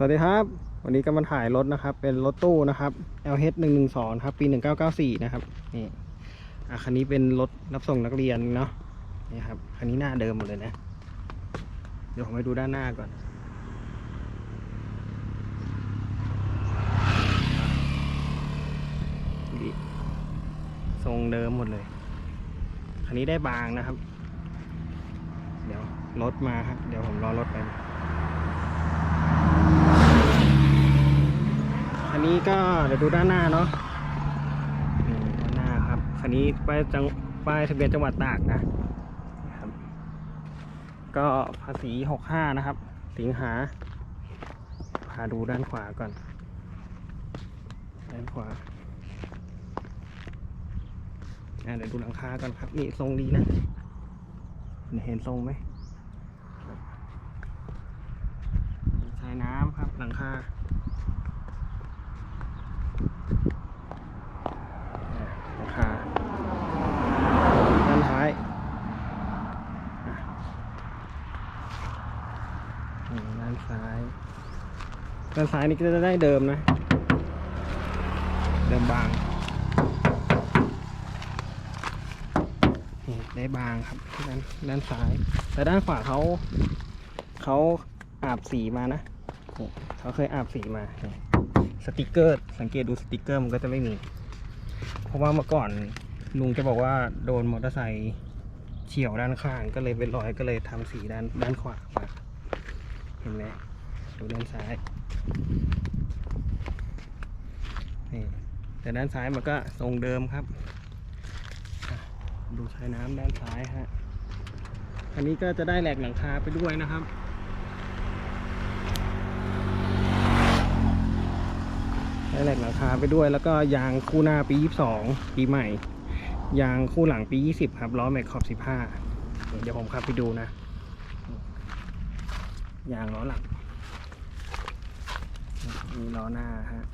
สวัสดีครับ วันนี้ก็มาถ่ายรถนะครับ เป็นรถตู้นะครับ LH 1 1 2ครับ ปี 1994 นะครับ นี่อะคันนี้เป็นรถรับส่งนักเรียนเนาะ นี่ครับ คันนี้หน้าเดิมหมดเลยนะ เดี๋ยวผมไปดูด้านหน้าก่อนนี่ทรงเดิมหมดเลย คันนี้ได้บางนะครับ เดี๋ยวรถมาครับ เดี๋ยวผมรอรถไป นนี้ก็เดี๋ยวดูด้านหน้าเนาะด้านหน้าครับคันนี้ป้ายจังป้ายทะเบียนจังหวัดตากนะครับก็ภาษีหกห้านะครับ สิงหา พาดูด้านขวาก่อน ด้านขวาเดี๋ยวดูหลังคาก่อนครับ นี่ทรงดีนะ เห็นทรงไหมใช้น้ำครับหลังคาด้านท้ายอะนี่ด้านซ้าย ด้านซ้ายนี่ก็จะได้เดิมนะ เดิมบาง ได้บางครับด้านด้านซ้าย แต่ด้านขวาเขาเขาอาบสีมานะเขาเคยอาบสีมา สติกเกอร์ สังเกตดูสติกเกอร์มันก็จะไม่มี เพราะว่าเมื่อก่อนลุงจะบอกว่าโดนมอเตอร์ไซค์เฉียวด้านข้างก็เลยเป็นรอยก็เลยทำสีด้านด้านขวามาเห็นไหม ดูด้านซ้ายนี่แต่ด้านซ้ายมันก็ทรงเดิมครับ ดูชายน้ำด้านซ้ายฮะอันนี้ก็จะได้แหลกหลังคาไปด้วยนะครับได้แหลกหลังคาไปด้วย แล้วก็ยางคู่หน้าปี 22 ปีใหม่ ยางคู่หลังปี 20 ครับล้อแม็กขอบ 15 เดี๋ยวผมขับไปดูนะ ยางล้อหลัง มีล้อหน้าฮะ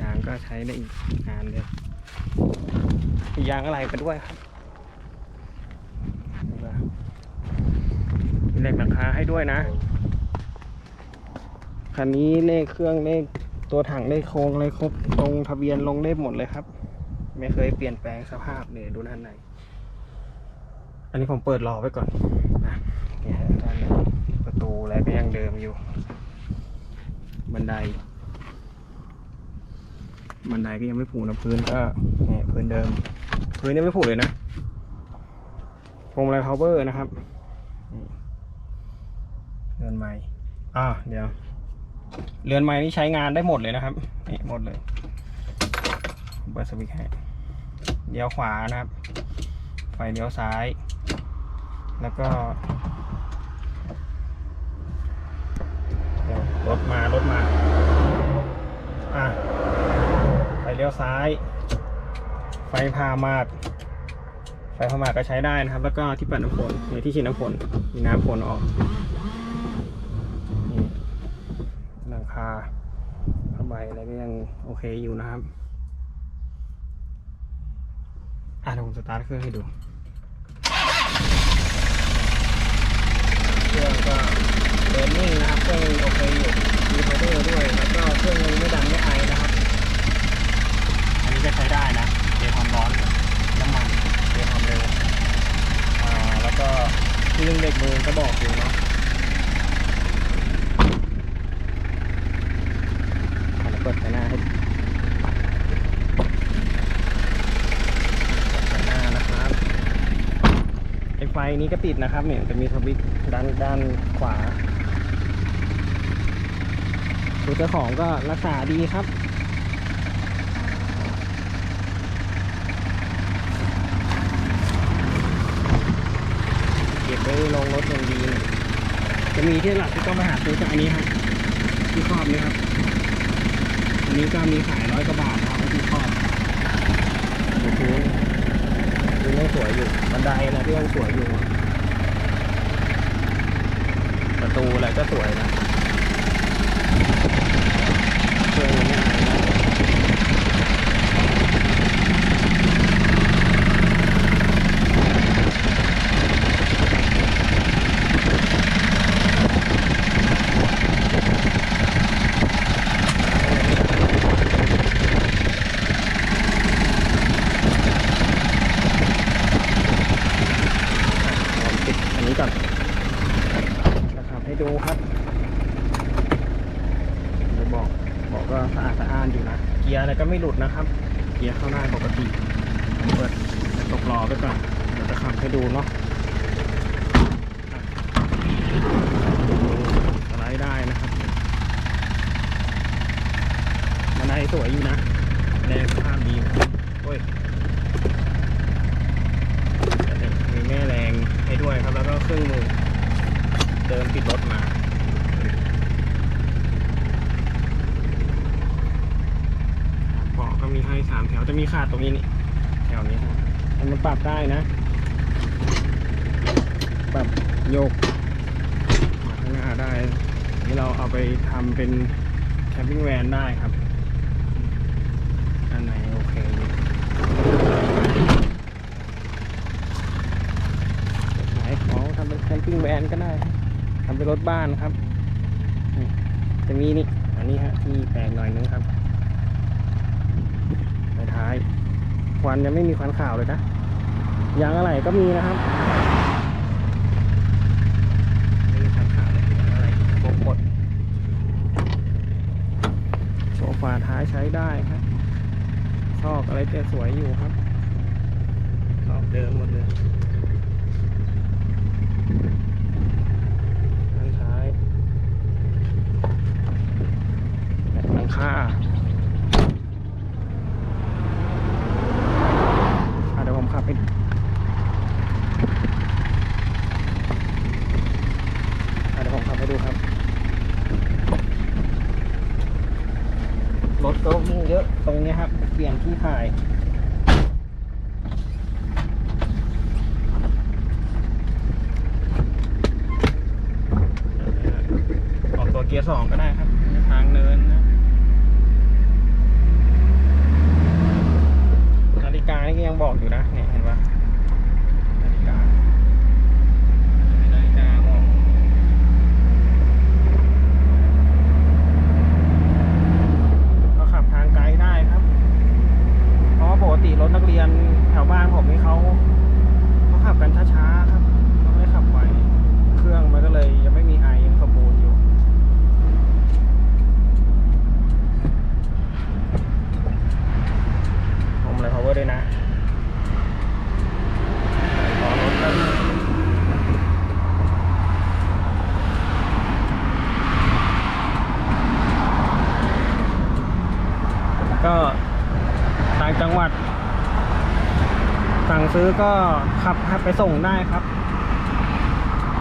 ยางก็ใช้ได้อีกนานเลยยางอะไรไปด้วยครับมีเหล็กหลังคาให้ด้วยนะคันนี้เลขเครื่องเลขตัวถังเลขโครงอะไรครบตรงทะเบียนลงได้หมดเลยครับ ไม่เคยเปลี่ยนแปลงสภาพเลยดูด้านในอันนี้ผมเปิดรอไว้ก่อนนะนี่ฮะด้านในประตูอะไรก็ยังเดิมอยู่ บันได บันไดก็ยังไม่ผูนะพื้นก็เนี่ยพื้นเดิม พื้นยังไม่ผูเลยนะพวงมาลัย cover นะครับนี่เดินใหม่อ่าเดี๋ยวเรือนไม้นี่ใช้งานได้หมดเลยนะครับนี่หมดเลยผมเปิดสวิตช์ให้เลี้ยวขวานะครับ ไฟเลี้ยวซ้าย แล้วก็เดี๋ยว รถมารถมา อะไฟเลี้ยวซ้าย ไฟพามาดไฟพามาดก็ใช้ได้นะครับ แล้วก็ที่ปัดน้ำฝนนี่ที่ฉีดน้ำฝนมีน้ำฝนออกนี่หลังคาผ้าใบอะไรก็ยังโอเคอยู่นะครับ อะเดี๋ยวผมสตาร์ทเครื่องให้ดู เครื่องก็เดินนิ่งนะครับ เครื่องยังโอเคอยู่มีพาวเวอร์ด้วยแล้วก็เครื่องยังไม่ดังไม่ไอนะครับ อันนี้ก็ใช้ได้นะเทความร้อนน้ำมันเทความเร็วอ่าแล้วก็ที่เรื่องเด็กมือก็บอกอยู่เนาะอะเดี๋ยวเปิดไฟหน้าให้เปิดไฟหน้านะครับไอไฟนี้ก็ติดนะครับเนี่ยจะมีสวิตช์ด้านด้านขวา ดูเจ้าของก็รักษาดีครับเก็บไว้ลงรถอย่างดีจะมีที่หลักที่ต้องไปหาซื้อจากอันนี้ครับที่ครอบนี้ครับอันนี้ก็มีขายร้อยกว่าบาทครับที่ครอบดูพื้นพื้นยังสวยอยู่บันไดนะที่ยังสวยอยู่ ประตูอะไรก็สวยนะเครื่องยังไม่อายนะ เบอกบอกก็สะอาดสะอ้านอยู่นะ เกียร์อะ ไรก็ไม่หลุดนะครับเกียร์เข้าได้ปกติเปิดตกล้อไปก่อนเดี๋ยวจะขับให้ดูเนาะสไลด์ได้นะครับมันสวยอยู่นะแรงสภาพดีโอ้ยมีแม่แรงให้ด้วยครับแล้วก็เครื่องมือเดินติดรถมาเบาะก็มี ให้สามแถวจะมีขาดตรงนี้นี่แถวนี้ครับมันปรับได้นะ ปรับโยกมาข้างหน้าได้ นี่เราเอาไปทำเป็นแคมปิ้งแวนได้ครับอันไหนโอเคอยู่ไหนของทำเป็นแคมปิ้งแวนก็ได้ทำเป็นรถบ้านครับ จะมีนี่ อันนี้ฮะที่แปลกหน่อยนึงครับ ท้ายควันยังไม่มีควันขาวเลยนะยางอะไรก็มีนะครับไม่มีควันขาวเลยอะไรโบกดโซฟาท้ายใช้ได้ครับซอกอะไรจะสวยอยู่ครับซอกเดิมหมดเลยด้านท้ายหลังคาอะเดี๋ยว ผมขับไปเดี๋ยวผมขับไปดูครับ รถก็มีเยอะตรงนี้ครับ เปลี่ยนที่ถ่ายออกตัวเกียร์สองก็ได้ครับทางเนินนะนาฬิกานี่ก็ยังบอกอยู่นะเนี่ยเห็นปะนาฬิกานาฬิกาบอกก็ขับทางไกลได้ครับ เพราะว่าปกติรถนักเรียนแถวบ้านผมนี่เขาเขาขับกันช้าๆครับเขาไม่ขับไวเครื่องมันก็เลยยังไม่มีไอยังสมบูรณ์อยู่ ผมเลย power ด้วยนะขอรถกัน ก็ต่างจังหวัด สั่งซื้อก็ขับไปส่งได้ครับ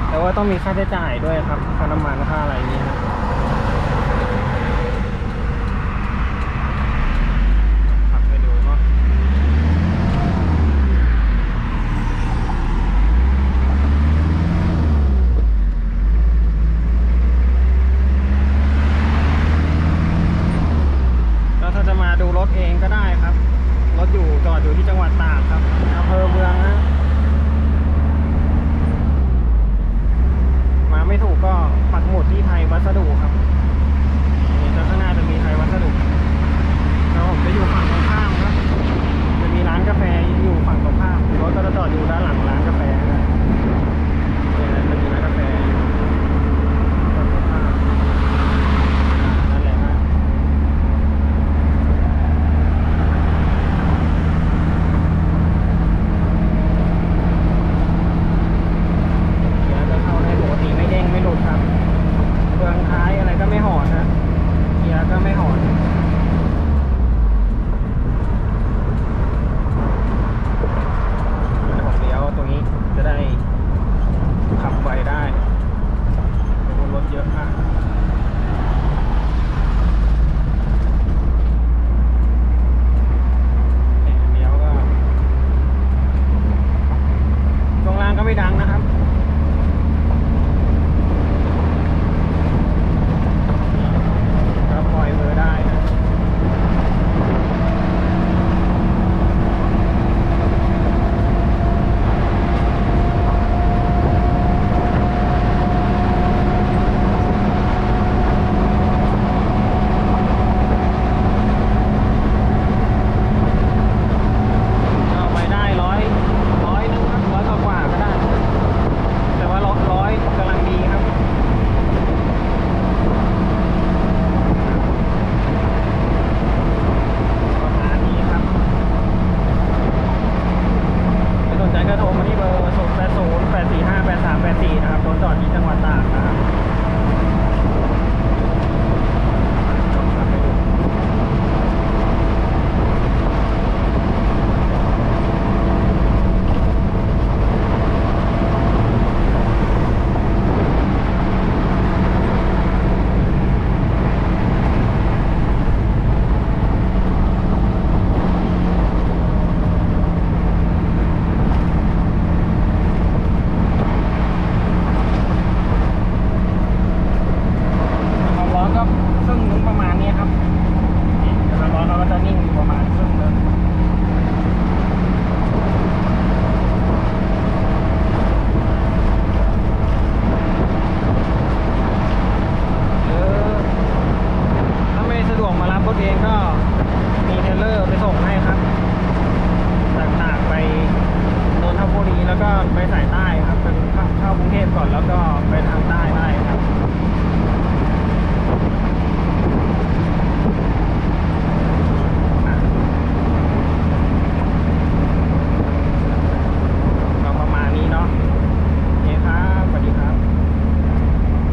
แต่ว่าต้องมีค่าใช้จ่ายด้วยครับ ค่าน้ำมันค่าอะไรนี้